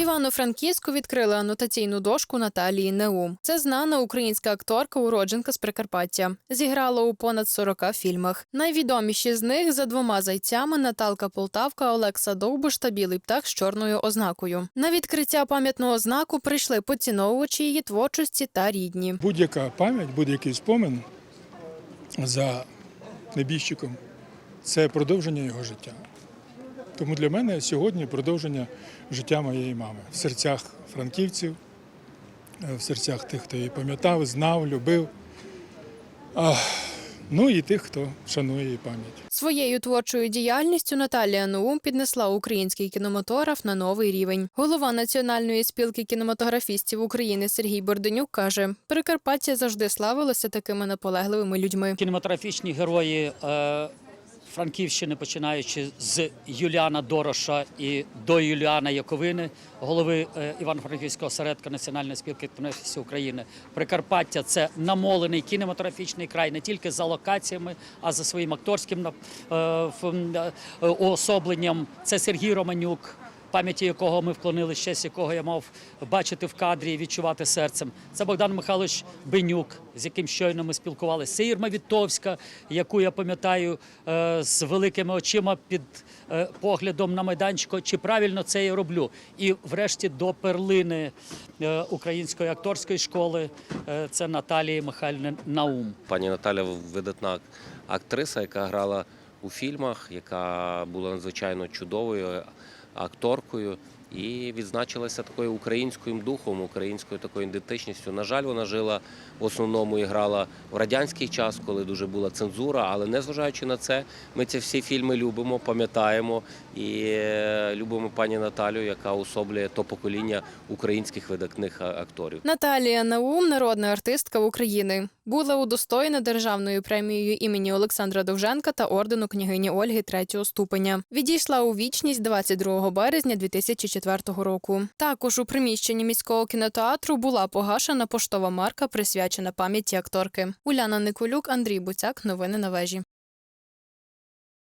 Івано-Франківську відкрили анотаційну дошку Наталії Неум. Це знана українська акторка, уродженка з Прикарпаття. Зіграла у понад 40 фільмах. Найвідоміші з них за двома зайцями Наталка Полтавка, Олекса Довбуш та Білий птах з чорною ознакою. На відкриття пам'ятного знаку прийшли поціновувачі її творчості та рідні. Будь-яка пам'ять, будь-який спомин за небіжчиком це продовження його життя. Тому для мене сьогодні продовження життя моєї мами в серцях франківців, е, в серцях тих, хто її пам'ятав, знав, любив. А, ну і тих, хто шанує її пам'ять. Своєю творчою діяльністю Наталія Наум піднесла український кінематограф на новий рівень. Голова Національної спілки кінематографістів України Сергій Борденюк каже: Прикарпаття завжди славилося такими наполегливими людьми. Кінематографічні герої е, Франківщини, починаючи з Юліана Дороша і до Юліана Яковини, голови е, Івано-Франківського осередка Національної спілки кінематографістів України. Прикарпаття це намолений кінематографічний край не тільки за локаціями, а за своїм акторським е, е, уособленням. Це Сергій Романюк. Пам'яті якого ми вклонили честь якого я мав бачити в кадрі і відчувати серцем. Це Богдан Михайлович Бенюк, з яким щойно ми спілкувалися. Це Ірма Вітовська, яку я пам'ятаю е, з великими очима під е, поглядом на майданчику. Чи правильно це я роблю? І врешті до перлини е, української акторської школи це Наталії Михайлівни Наум. Пані Наталя видатна актриса, яка грала у фільмах, яка була надзвичайно чудовою акторкою і відзначилася такою українським духом, українською такою ідентичністю. На жаль, вона жила в основному і грала в радянський час, коли дуже була цензура. Але незважаючи на це, ми ці всі фільми любимо, пам'ятаємо і е, любимо пані Наталю, яка особлює то покоління українських видатних акторів. Наталія Наум, народна артистка України, була удостоєна державною премією імені Олександра Довженка та ордену княгині Ольги третього ступеня. Відійшла у вічність 22 березня 2004 року. Також у приміщенні міського кінотеатру була погашена поштова марка, присвячена пам'яті акторки. Уляна Николюк, Андрій Буцяк. Новини на вежі.